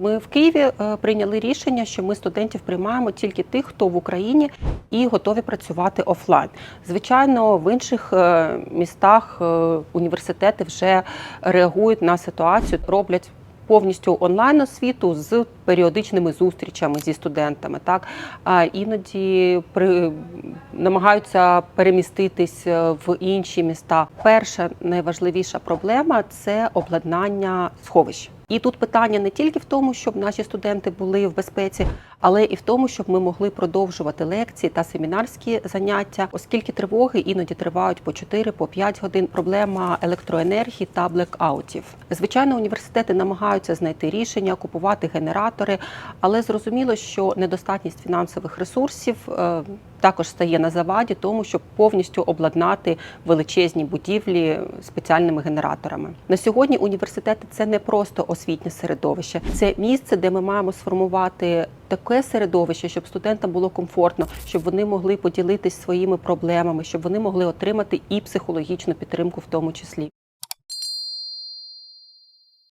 Ми в Києві е, прийняли рішення, що ми студентів приймаємо тільки тих, хто в Україні і готові працювати офлайн. Звичайно, в інших е, містах е, університети вже реагують на ситуацію, роблять. Повністю онлайн освіту з періодичними зустрічами зі студентами, так а іноді при намагаються переміститись в інші міста. Перша найважливіша проблема це обладнання сховищ. І тут питання не тільки в тому, щоб наші студенти були в безпеці, але і в тому, щоб ми могли продовжувати лекції та семінарські заняття, оскільки тривоги іноді тривають по 4 по 5 годин. Проблема електроенергії та блекаутів. Звичайно, університети намагаються знайти рішення, купувати генератори, але зрозуміло, що недостатність фінансових ресурсів е, також стає на заваді, тому щоб повністю обладнати величезні будівлі спеціальними генераторами. На сьогодні університети це не просто освітнє середовище, це місце, де ми маємо сформувати таке середовище, щоб студентам було комфортно, щоб вони могли поділитись своїми проблемами, щоб вони могли отримати і психологічну підтримку, в тому числі.